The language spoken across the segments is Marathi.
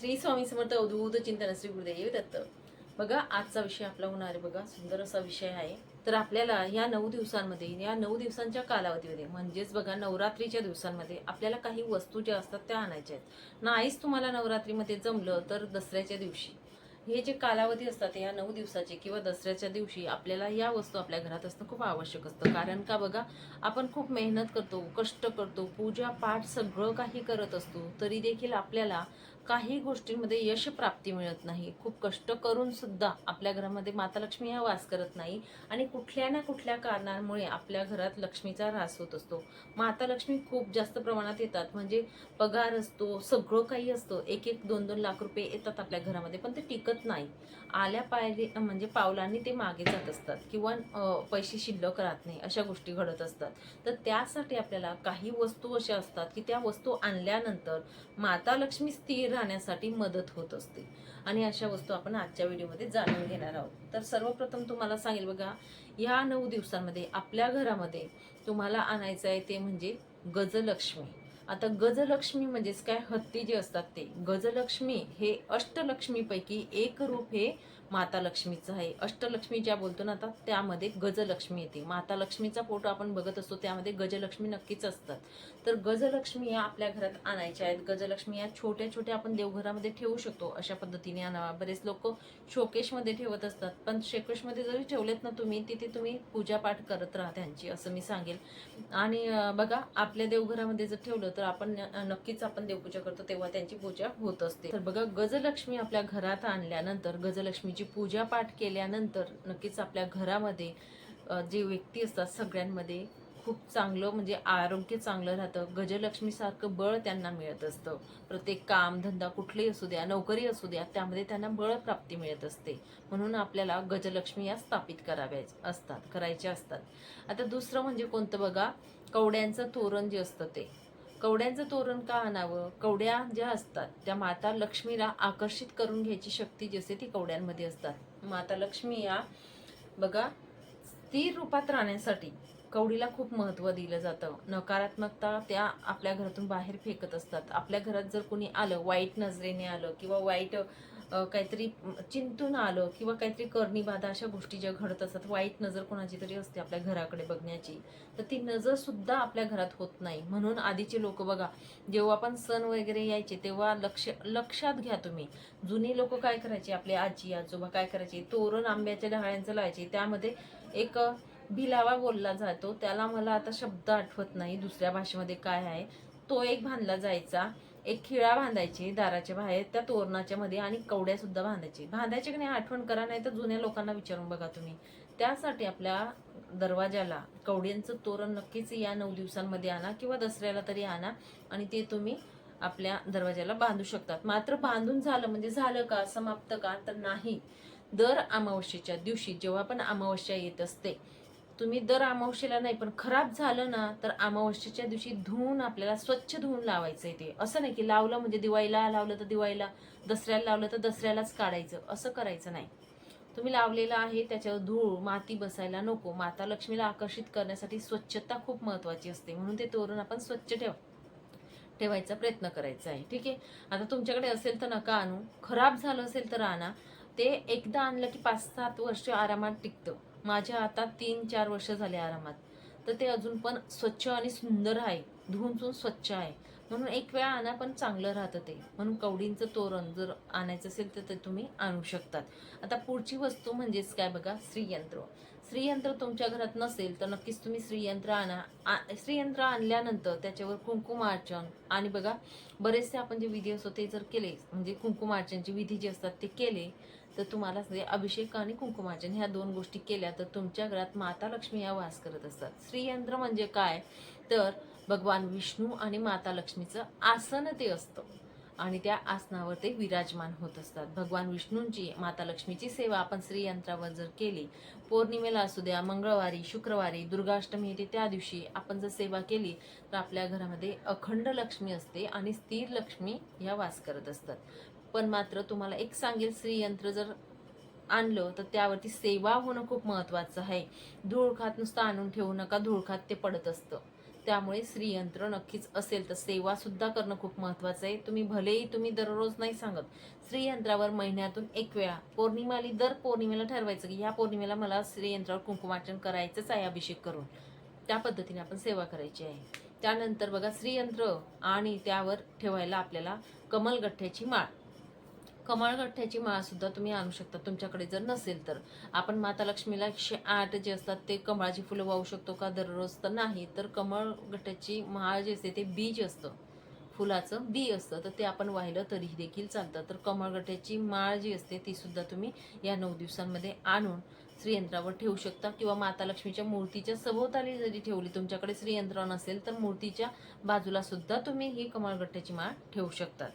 श्री स्वामी समर्थ अवधूत चिंतन श्री गुरुदेव दत्त. बघा आजचा विषय आपला होणार आहे बघा. सुंदर असा विषय आहे. तर आपल्याला या नऊ दिवसांमध्ये या नऊ दिवसांच्या कालावधीमध्ये म्हणजेच बघा नवरात्रीच्या दिवसांमध्ये आपल्याला काही वस्तू ज्या असतात त्या आणायच्या आहेत. नाहीच तुम्हाला नवरात्रीमध्ये जमलं तर दसऱ्याच्या दिवशी. हे जे कालावधी असतात या नऊ दिवसाचे किंवा दसऱ्याच्या दिवशी आपल्याला या वस्तू आपल्या घरात असणं खूप आवश्यक असतं. कारण का बघा आपण खूप मेहनत करतो कष्ट करतो पूजा पाठ सगळं काही करत असतो तरी देखील आपल्याला काही गोष्टींमध्ये यश प्राप्ती मिळत नाही. खूप कष्ट करून सुद्धा आपल्या घरामध्ये माता लक्ष्मी हा वास करत नाही आणि कुठल्या ना कुठल्या कारणांमुळे आपल्या घरात लक्ष्मीचा ऱ्हास होत असतो. माता लक्ष्मी खूप जास्त प्रमाणात येतात. म्हणजे पगार असतो सगळं काही असतं. एक एक दोन दोन लाख रुपये येतात आपल्या घरामध्ये पण ते टिकत नाही. आल्या पायरी म्हणजे पावलांनी ते मागे जात असतात किंवा पैसे शिल्लक राहत नाही अशा गोष्टी घडत असतात. तर त्यासाठी आपल्याला काही वस्तू अशा असतात की त्या वस्तू आणल्यानंतर माता लक्ष्मी स्थिर राहण्यासाठी मदत होत असते. आणि अशा वस्तू आपण आजच्या व्हिडिओमध्ये जाणून घेणार आहोत. तर सर्वप्रथम तुम्हाला सांगेल बघा या नऊ दिवसांमध्ये आपल्या घरामध्ये तुम्हाला आणायचं आहे ते म्हणजे गजलक्ष्मी. आता गजलक्ष्मी म्हणजेच काय? हत्ती जे असतात ते. गजलक्ष्मी हे अष्टलक्ष्मीपैकी एक रूप हे माता लक्ष्मीचं आहे. अष्टलक्ष्मी ज्या बोलतो ना आता त्यामध्ये गजलक्ष्मी येते. माता लक्ष्मीचा फोटो आपण बघत असतो त्यामध्ये गजलक्ष्मी नक्कीच असतात. तर गजलक्ष्मी या आपल्या घरात आणायच्या आहेत. गजलक्ष्मी या छोट्या छोट्या आपण देवघरामध्ये ठेवू शकतो. अशा पद्धतीने आणावा. बरेच लोक शोकेशमध्ये ठेवत असतात. पण शोकेशमध्ये जरी ठेवलेत ना तुम्ही तिथे तुम्ही पूजापाठ करत राहा त्यांची असं मी सांगेल. आणि बघा आपल्या देवघरामध्ये जर ठेवलं तर आपण नक्कीच आपण देवपूजा करतो तेव्हा त्यांची पूजा होत असते. तर बघा गजलक्ष्मी आपल्या घरात आणल्यानंतर गजलक्ष्मीची पूजा पूजापाठ केल्यानंतर नक्कीच आपल्या घरामध्ये जे व्यक्ती असतात सगळ्यांमध्ये खूप चांगलं म्हणजे आरोग्य चांगलं राहतं. गजलक्ष्मीसारखं बळ त्यांना मिळत असतं. प्रत्येक काम धंदा कुठलेही असू द्या नोकरी असू द्या त्यामध्ये त्यांना बळ प्राप्ती मिळत असते. म्हणून आपल्याला गजलक्ष्मी या स्थापित कराव्या असतात करायच्या असतात. आता दुसरं म्हणजे कोणतं बघा? कवड्यांचं तोरण जे असतं ते. कवड्यांचं तोरण का आणावं? कवड्या ज्या असतात त्या माता लक्ष्मीला आकर्षित करून घ्यायची शक्ती जी असते ती कवड्यांमध्ये असतात. माता लक्ष्मी या बघा स्थिर रूपात राहण्यासाठी कवडीला खूप महत्त्व दिलं जातं. नकारात्मकता त्या आपल्या घरातून बाहेर फेकत असतात. आपल्या घरात जर कोणी आलं वाईट नजरेने आलं किंवा वाईट काहीतरी चिंतून आलं किंवा काहीतरी करणी बाधा अशा गोष्टी ज्या घडत असतात. वाईट नजर कोणाची तरी असते आपल्या घराकडे बघण्याची. तर ती नजर सुद्धा आपल्या घरात होत नाही. म्हणून आधीचे लोक बघा जेव्हा आपण सण वगैरे यायचे तेव्हा लक्ष लक्षात घ्या तुम्ही. जुनी लोक काय करायचे? आपले आजी आजोबा काय करायचे? तोरण आंब्याच्या डहाळ्यांचं लावायचे. त्यामध्ये एक भिलावा बोलला जातो. त्याला मला आता शब्द आठवत नाही दुसऱ्या भाषेमध्ये काय आहे. तो एक बांधला जायचा. एक खिळा बांधायची दाराच्या बाहेर त्या तोरणाच्या मध्ये आणि कवड्या सुद्धा बांधायची. बांधायची की नाही आठवण करा नाही तर जुन्या लोकांना विचारून बघा तुम्ही. त्यासाठी आपल्या दरवाजाला कवड्यांचं तोरण नक्कीच या नऊ दिवसांमध्ये आणा किंवा दसऱ्याला तरी आणा आणि ते तुम्ही आपल्या दरवाजाला बांधू शकतात. मात्र बांधून झालं म्हणजे झालं का समाप्त का तर नाही. दर अमावस्येच्या दिवशी जेव्हा पण अमावस्या येत असते तुम्ही दर अमावस्येला नाही पण खराब झालं ना तर अमावस्येच्या दिवशी धुवून आपल्याला स्वच्छ धुवून लावायचं आहे ते. असं नाही की लावलं म्हणजे दिवाळीला लावलं तर दिवाळीला दसऱ्याला लावलं तर दसऱ्यालाच काढायचं. असं करायचं नाही. तुम्ही लावलेलं आहे त्याच्यावर धूळ माती बसायला नको. माता लक्ष्मीला आकर्षित करण्यासाठी स्वच्छता खूप महत्वाची असते. म्हणून ते तोरण आपण स्वच्छ ठेव ठेवायचा प्रयत्न करायचा आहे. ठीक आहे? आता तुमच्याकडे असेल तर नका आणू. खराब झालं असेल तर आणा. ते एकदा आणलं की पाच सात वर्ष आरामात टिकतं. माझ्या आता तीन चार वर्ष झाले आरामात. तर ते अजून पण स्वच्छ आणि सुंदर आहे. धुवून चुवून स्वच्छ आहे. म्हणून एक वेळा आणा पण चांगलं राहतं ते. म्हणून कवडींचं तोरण जर आणायचं असेल तर ते तुम्ही आणू शकतात. आता पुढची वस्तू म्हणजेच काय बघा? श्रीयंत्र. श्रीयंत्र तुमच्या घरात नसेल तर नक्कीच तुम्ही श्रीयंत्र आणा. श्रीयंत्र आणल्यानंतर त्याच्यावर कुंकुमार्चन आणि बघा बरेचसे आपण जे विधी असतो ते जर केले म्हणजे कुंकुमार्चनचे विधी जे असतात ते केले तर तुम्हाला म्हणजे अभिषेक आणि कुंकुमाजन ह्या दोन गोष्टी केल्या तर तुमच्या घरात माता लक्ष्मी या वास करत असतात. श्रीयंत्र म्हणजे काय? तर भगवान विष्णू आणि माता लक्ष्मीचं आसन ते असतं. आणि त्या आसनावर ते विराजमान होत असतात. भगवान विष्णूंची माता लक्ष्मीची सेवा आपण श्रीयंत्रावर जर केली पौर्णिमेला असू द्या मंगळवारी शुक्रवारी दुर्गाष्टमी येते त्या दिवशी आपण जर सेवा केली तर आपल्या घरामध्ये अखंड लक्ष्मी असते आणि स्थिर लक्ष्मी या वास करत असतात. पण मात्र तुम्हाला एक सांगेल श्रीयंत्र जर आणलं तर त्यावरती सेवा होणं खूप महत्त्वाचं आहे. धूळखात नुसतं आणून ठेवू नका धूळखात ते पडत असतं. त्यामुळे श्रीयंत्र नक्कीच असेल तर सेवासुद्धा करणं खूप महत्त्वाचं आहे. तुम्ही भलेही तुम्ही दररोज नाही सांगत श्रीयंत्रावर महिन्यातून एक वेळा पौर्णिमाली दर पौर्णिमेला ठरवायचं की ह्या पौर्णिमेला मला श्रीयंत्रावर कुंकुमार्चन करायचंच आहे अभिषेक करून. त्या पद्धतीने आपण सेवा करायची आहे. त्यानंतर बघा श्रीयंत्र आणि त्यावर ठेवायला आपल्याला कमलगठ्ठ्याची माळ. कमळगठ्ठ्याची माळसुद्धा तुम्ही आणू शकता. तुमच्याकडे जर नसेल तर. आपण माता लक्ष्मीला एकशे आठ जे असतात ते कमळाची फुलं वाहू शकतो का? दररोज तर नाही. तर कमळगठ्ठ्याची माळ जे असते ते बीज असतं. फुलाचं बी असतं. तर ते आपण वाहिलं तरीही देखील चालतं. तर कमळगठ्याची माळ जी असते ती सुद्धा तुम्ही या नऊ दिवसांमध्ये आणून श्रीयंत्रावर ठेवू शकता. किंवा माता लक्ष्मीच्या मूर्तीच्या सभोवताली जरी ठेवली. तुमच्याकडे श्रीयंत्र नसेल तर मूर्तीच्या बाजूला सुद्धा तुम्ही ही कमळगठ्ठ्याची माळ ठेवू शकतात.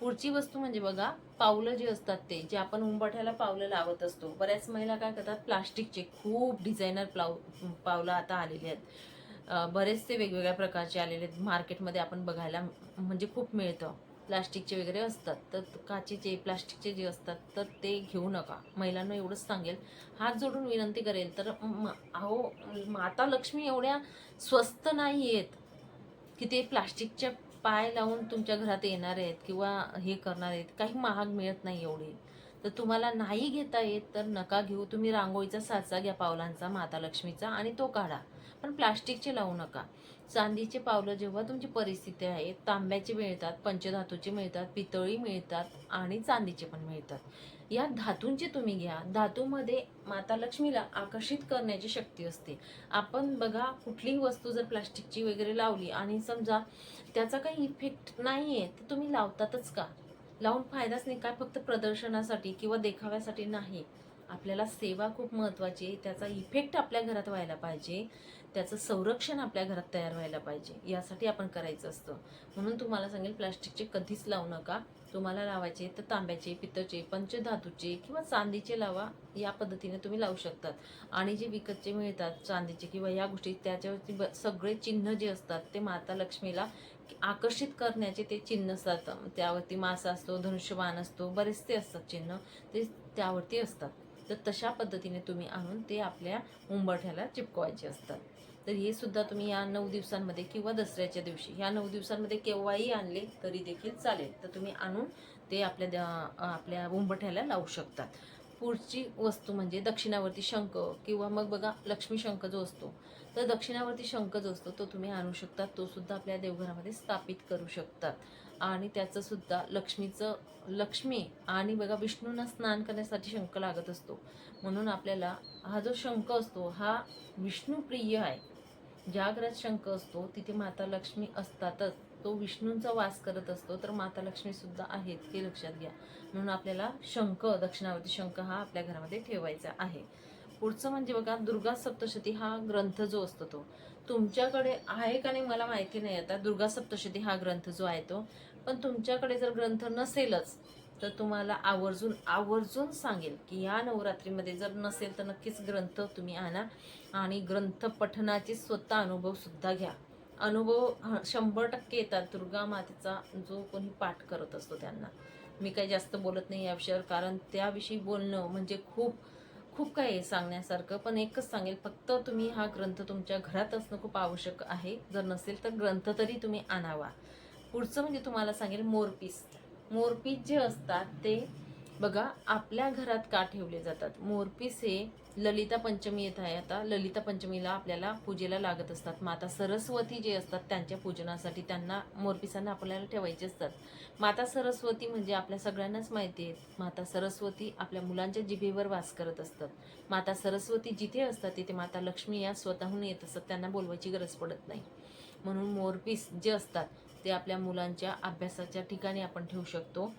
पुढची वस्तू म्हणजे बघा पावलं जे असतात ते जे आपण उंबरठ्याला पावलं लावत असतो. बऱ्याच महिला काय करतात प्लास्टिकचे खूप डिझायनर प्लाव पावलं आता आलेले आहेत. बरेचसे वेगवेगळ्या प्रकारचे आलेले आहेत. मार्केटमध्ये आपण बघायला म्हणजे खूप मिळतं. प्लास्टिकचे वगैरे असतात. तर काचेचे प्लास्टिकचे जे असतात तर ते घेऊ नका. महिलांना एवढंच सांगेल. हात जोडून विनंती करेल. तर म- अहो माता लक्ष्मी एवढ्या स्वस्त नाही आहेत की ते प्लास्टिकच्या पाय लावून तुमच्या घरात येणार आहेत किंवा हे करणार आहेत काही महाग मिळत नाही एवढे. तर तुम्हाला नाही घेता येत तर नका घेऊ. तुम्ही रांगोळीचा साचा घ्या पावलांचा माता लक्ष्मीचा आणि तो काढा. पण प्लास्टिकचे लावू नका. चांदीचे पावलं जेव्हा तुमची परिस्थिती आहे तांब्याचे मिळतात पंचधातूचे मिळतात पितळी मिळतात आणि चांदीचे पण मिळतात. या धातूंचे तुम्ही घ्या. धातूमध्ये माता लक्ष्मीला आकर्षित करण्याची शक्ती असते. आपण बघा कुठलीही वस्तू जर प्लास्टिकची वगैरे लावली आणि समजा त्याचा काही इफेक्ट नाही आहे तर तुम्ही लावतातच का? लावून फायदाच नाही. काय फक्त प्रदर्शनासाठी किंवा देखाव्यासाठी नाही. आपल्याला सेवा खूप महत्त्वाची आहे. त्याचा इफेक्ट आपल्या घरात व्हायला पाहिजे. त्याचं संरक्षण आपल्या घरात तयार व्हायला पाहिजे. यासाठी आपण करायचं असतं. म्हणून तुम्हाला सांगेल प्लास्टिकचे कधीच लावू नका. तुम्हाला लावायचे तर तांब्याचे पित्तचे पंचधातूचे किंवा चांदीचे लावा या पद्धतीने तुम्ही लावू शकतात. आणि जे विकतचे मिळतात चांदीचे किंवा या गोष्टी त्याच्यावरती ब- सगळे चिन्ह जे असतात ते माता लक्ष्मीला आकर्षित करण्याचे ते चिन्ह असतात. त्यावरती मासा असतो धनुष्यबाण असतो बरेचसे असतात चिन्ह ते त्यावरती असतात. तर तशा पद्धतीने तुम्ही आणून ते आपल्या उंबरठ्याला चिपकवायचे असतात. तर हे सुद्धा तुम्ही या नऊ दिवसांमध्ये किंवा दसऱ्याच्या दिवशी या नऊ दिवसांमध्ये केव्हाही आणले तरी देखील चालेल. तर तुम्ही आणून ते आपल्या द्या- आपल्या उंबठ्याला लावू शकतात. पुढची वस्तू म्हणजे दक्षिणावरती शंख किंवा मग बघा लक्ष्मी शंख जो असतो तर दक्षिणावरती शंख जो असतो तो तुम्ही आणू शकता. तो सुद्धा आपल्या देवघरामध्ये स्थापित करू शकतात. आणि त्याचं सुद्धा लक्ष्मीचं लक्ष्मी आणि बघा विष्णूंना स्नान करण्यासाठी शंख लागत असतो. म्हणून आपल्याला हा जो शंख असतो हा विष्णुप्रिय आहे. ज्या घरात शंख असतो तिथे माता लक्ष्मी असतातच. तो विष्णूंचा वास करत असतो तर माता लक्ष्मी सुद्धा आहेत हे लक्षात घ्या. म्हणून आपल्याला शंख दक्षिणावरती शंख हा आपल्या घरामध्ये ठेवायचा आहे. पुढचं म्हणजे बघा दुर्गा सप्तशती हा ग्रंथ जो असतो तो. तुमच्याकडे आहे का नाही मला माहिती नाही आता. दुर्गा सप्तशती हा ग्रंथ जो आहे तो. पण तुमच्याकडे जर ग्रंथ नसेलच तर तुम्हाला आवर्जून आवर्जून सांगेल की या नवरात्रीमध्ये जर नसेल तर नक्कीच ग्रंथ तुम्ही आणा आणि ग्रंथ पठणाचे स्वतः अनुभवसुद्धा घ्या. अनुभव शंभर टक्के येतात. दुर्गा मातेचा जो कोणी पाठ करत असतो त्यांना. मी काही जास्त बोलत नाही या विषयावर कारण त्याविषयी बोलणं म्हणजे खूप खूप काही आहे सांगण्यासारखं. पण एकच सांगेल फक्त तुम्ही हा ग्रंथ तुमच्या घरात असणं खूप आवश्यक आहे. जर नसेल तर ग्रंथ तरी तुम्ही आणावा. पुढचं म्हणजे तुम्हाला सांगेल मोरपीस. मोरपीस जे असतात ते बघा आपल्या घरात का ठेवले जातात? मोरपीस हे ललिता पंचमी येत आहे. आता ललिता पंचमीला आपल्याला पूजेला लागत असतात. माता सरस्वती जे असतात त्यांच्या पूजनासाठी त्यांना मोरपिसांना आपल्याला ठेवायचे असतात. माता सरस्वती म्हणजे आपल्या सगळ्यांनाच माहिती आहे. माता सरस्वती आपल्या मुलांच्या जिभेवर वास करत असतात. माता सरस्वती जिथे असतात तिथे माता लक्ष्मी या स्वतःहून येत असतात. त्यांना बोलवायची गरज पडत नाही. म्हणून मोरपीस जे असतात ते आपल्या मुलांच्या अभ्यासाच्या ठिकाणी आपण ठेवू शकतो.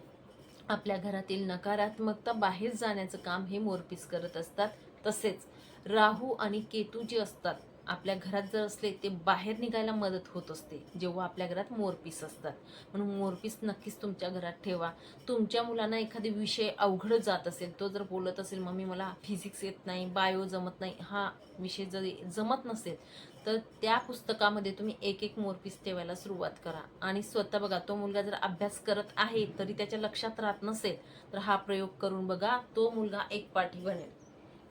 आपल्या घरातील नकारात्मकता बाहेर जाण्याचं काम हे मोरपीस करत असतात. तसेच राहू आणि केतू जे असतात आपल्या घरात जर असले ते बाहेर निघायला मदत होत असते. जेव्हा आपल्या घरात मोरपीस असतात. म्हणून मोरपीस नक्कीच तुमच्या घरात ठेवा. तुमच्या मुलांना एखादी विषय अवघड जात असेल तो जर बोलत असेल मम्मी मला फिजिक्स येत नाही बायो जमत नाही हा विषय जर जमत नसेल तर त्या पुस्तकामध्ये तुम्ही एक एक मोरपीस ठेवायला सुरुवात करा. आणि स्वतः बघा तो मुलगा जर अभ्यास करत आहे तरी त्याच्या लक्षात राहत नसेल तर हा प्रयोग करून बघा तो मुलगा एक पाठी बनेल.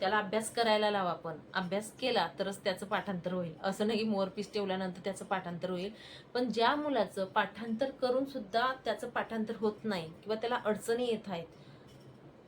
त्याला अभ्यास करायला लावा आपण अभ्यास केला तरच त्याचं पाठांतर होईल. असं नाही की मोरपीस ठेवल्यानंतर त्याचं पाठांतर होईल. पण ज्या मुलाचं पाठांतर करून सुद्धा त्याचं पाठांतर होत नाही किंवा त्याला अडचणी येत आहेत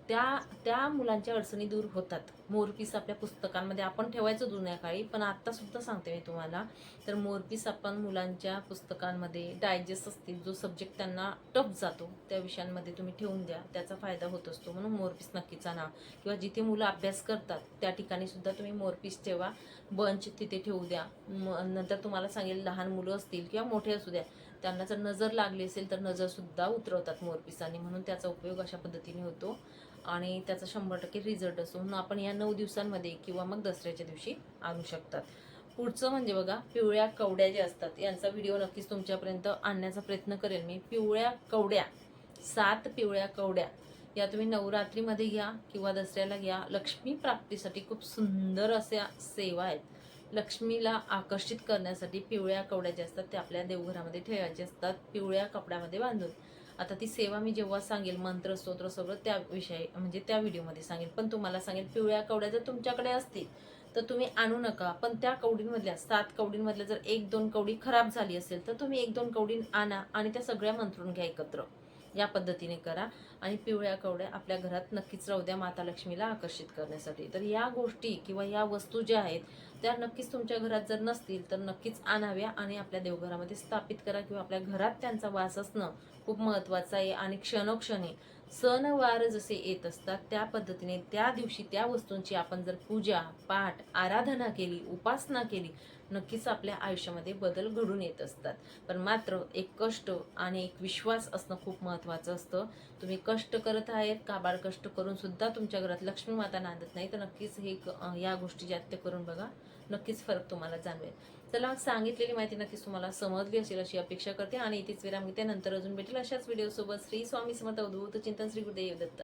त्या त्या मुलांच्या अडचणी दूर होतात. मोरपीस आपल्या पुस्तकांमध्ये आपण ठेवायचं जुन्या काळी पण आत्तासुद्धा सांगते मी तुम्हाला. तर मोरपीस आपण मुलांच्या पुस्तकांमध्ये डायजेस्ट असतील जो सब्जेक्ट त्यांना टफ जातो त्या विषयांमध्ये तुम्ही ठेवून द्या. त्याचा फायदा होत असतो. म्हणून मोरपीस नक्कीच आणा. किंवा जिथे मुलं अभ्यास करतात त्या ठिकाणी सुद्धा तुम्ही मोरपीस ठेवा. बंच तिथे ठेवू द्या. नंतर तुम्हाला सांगेल लहान मुलं असतील किंवा मोठे असू द्या. त्यांना जर नजर लागली असेल तर नजरसुद्धा उतरवतात मोरपिसाने म्हणून त्याचा उपयोग अशा पद्धतीने होतो. आणि त्याचा शंभर टक्के रिझल्ट असतो. म्हणून आपण या नऊ दिवसांमध्ये किंवा मग दसऱ्याच्या दिवशी आणू शकतात. पुढचं म्हणजे बघा पिवळ्या कवड्या ज्या असतात यांचा व्हिडिओ नक्कीच तुमच्यापर्यंत आणण्याचा प्रयत्न करेल मी. पिवळ्या कवड्या सात पिवळ्या कवड्या या तुम्ही नवरात्रीमध्ये घ्या किंवा दसऱ्याला घ्या. लक्ष्मी प्राप्तीसाठी खूप सुंदर अशा सेवा आहेत. लक्ष्मीला आकर्षित करण्यासाठी पिवळ्या कवड्या ज्या असतात त्या आपल्या देवघरामध्ये ठेवायच्या असतात. पिवळ्या कपड्यामध्ये बांधून. आता ती सेवा मी जेव्हा सांगेल मंत्र स्तोत्र सगळं त्या विषयी म्हणजे त्या व्हिडिओमध्ये सांगेल. पण तुम्हाला सांगेल पिवळ्या कवड्या जर तुमच्याकडे असतील तर तुम्ही आणू नका. पण त्या कवडींमधल्या सात कवडींमधल्या जर एक दोन कवडी खराब झाली असेल तर तुम्ही एक दोन कवडी आणा आणि त्या सगळ्या मंत्रून घ्या एकत्र. या पद्धतीने करा. आणि पिवळ्या कवड्या आपल्या घरात नक्कीच राहू द्या माता लक्ष्मीला आकर्षित करण्यासाठी. तर या गोष्टी किंवा या वस्तू ज्या आहेत त्या नक्कीच तुमच्या घरात जर नसतील तर नक्कीच आणाव्या आणि आपल्या देवघरामध्ये स्थापित करा किंवा आपल्या घरात त्यांचा वास असणं खूप महत्त्वाचं आहे. आणि क्षणोक्षणी सणवार जसे येत असतात त्या पद्धतीने त्या दिवशी त्या वस्तूंची आपण जर पूजा पाठ आराधना केली उपासना केली नक्कीच आपल्या आयुष्यामध्ये बदल घडून येत असतात. पण मात्र एक कष्ट आणि एक विश्वास असणं खूप महत्त्वाचं असतं. तुम्ही कष्ट करत आहेत काबाड कष्ट करून सुद्धा तुमच्या घरात लक्ष्मी माता नांदत नाही तर नक्कीच हे या गोष्टी जास्त करून बघा. नक्कीच फरक तुम्हाला जाणवेल. चला सांगितलेली माहिती नक्कीच तुम्हाला समजली असेल अशी अपेक्षा करते आणि इथेच विराम घेते. नंतर अजून भेटेल अशाच व्हिडिओसोबत श्री स्वामी समर्थ अवधूत चिंतन श्री गुरुदेव दत्त.